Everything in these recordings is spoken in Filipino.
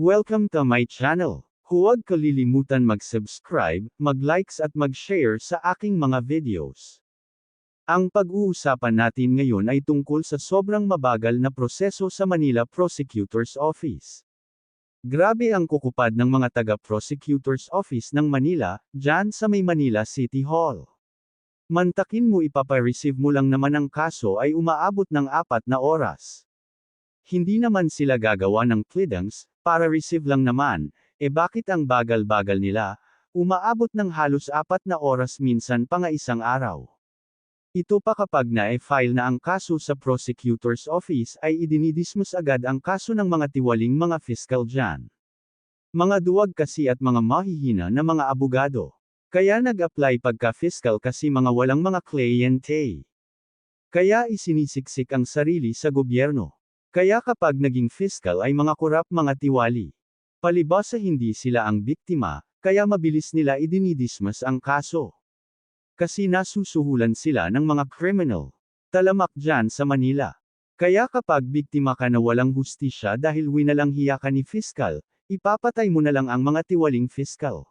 Welcome to my channel. Huwag kalilimutan mag-subscribe, mag-likes at mag-share sa aking mga videos. Ang pag-uusapan natin ngayon ay tungkol sa sobrang mabagal na proseso sa Manila Prosecutor's Office. Grabe ang kukupad ng mga taga-Prosecutor's Office ng Manila, dyan sa may Manila City Hall. Mantakin mo ipapareceive mo lang naman ang kaso ay umaabot ng apat na oras. Hindi naman sila gagawa ng pleadings, para receive lang naman, e bakit ang bagal-bagal nila, umaabot ng halos apat na oras minsan pa nga isang araw. Ito pa kapag na-e-file na ang kaso sa prosecutor's office ay idinidismiss agad ang kaso ng mga tiwaling mga fiscal dyan. Mga duwag kasi at mga mahihina na mga abogado. Kaya nag-apply pagka-fiscal kasi mga walang mga kliyente. Kaya isinisiksik ang sarili sa gobyerno. Kaya kapag naging fiscal ay mga kurap mga tiwali. Palibasa hindi sila ang biktima, kaya mabilis nila idinidismiss ang kaso. Kasi nasusuhulan sila ng mga criminal. Talamak dyan sa Manila. Kaya kapag biktima ka na walang hustisya dahil winalang hiya ka ni fiscal, ipapatay mo na lang ang mga tiwaling fiscal.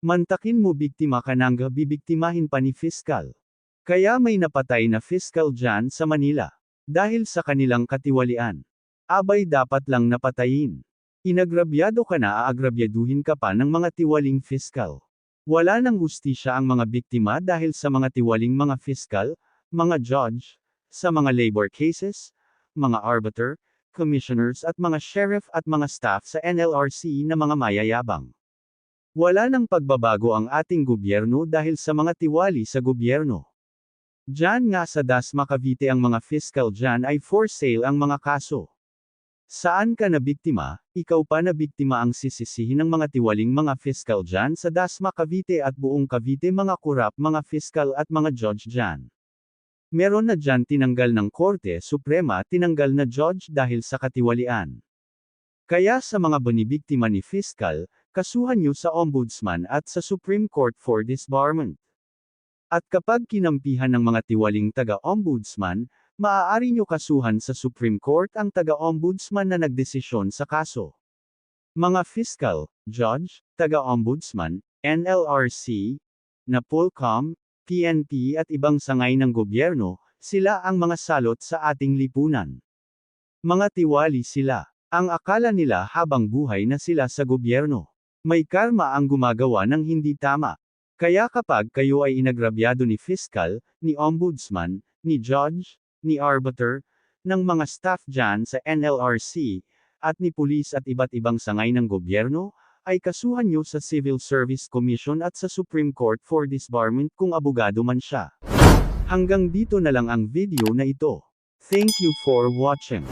Mantakin mo biktima ka nang bibiktimahin pa ni fiscal. Kaya may napatay na fiscal dyan sa Manila. Dahil sa kanilang katiwalian. Abay dapat lang napatayin. Inagrabyado ka na aagrabyaduhin ka pa ng mga tiwaling fiscal. Wala nang hustisya ang mga biktima dahil sa mga tiwaling mga fiscal, mga judge, sa mga labor cases, mga arbiter, commissioners at mga sheriff at mga staff sa NLRC na mga mayayabang. Wala nang pagbabago ang ating gobyerno dahil sa mga tiwali sa gobyerno. Diyan nga sa Dasma Cavite ang mga fiscal dyan ay for sale ang mga kaso. Saan ka na biktima, ikaw pa na biktima ang sisisihin ng mga tiwaling mga fiscal dyan sa Dasma Cavite at buong Cavite mga kurap mga fiscal at mga judge dyan. Meron na dyan tinanggal ng Korte Suprema tinanggal na judge dahil sa katiwalian. Kaya sa mga bonibiktima ni fiscal, kasuhan nyo sa Ombudsman at sa Supreme Court for disbarment. At kapag kinampihan ng mga tiwaling taga-ombudsman, maaari nyo kasuhan sa Supreme Court ang taga-ombudsman na nagdesisyon sa kaso. Mga fiscal, judge, taga-ombudsman, NLRC, NAPOLCOM, PNP at ibang sangay ng gobyerno, sila ang mga salot sa ating lipunan. Mga tiwali sila. Ang akala nila habang buhay na sila sa gobyerno. May karma ang gumagawa ng hindi tama. Kaya kapag kayo ay inagrabyado ni fiscal, ni ombudsman, ni judge, ni arbiter, ng mga staff dyan sa NLRC, at ni pulis at iba't ibang sangay ng gobyerno, ay kasuhan nyo sa Civil Service Commission at sa Supreme Court for disbarment kung abogado man siya. Hanggang dito na lang ang video na ito. Thank you for watching.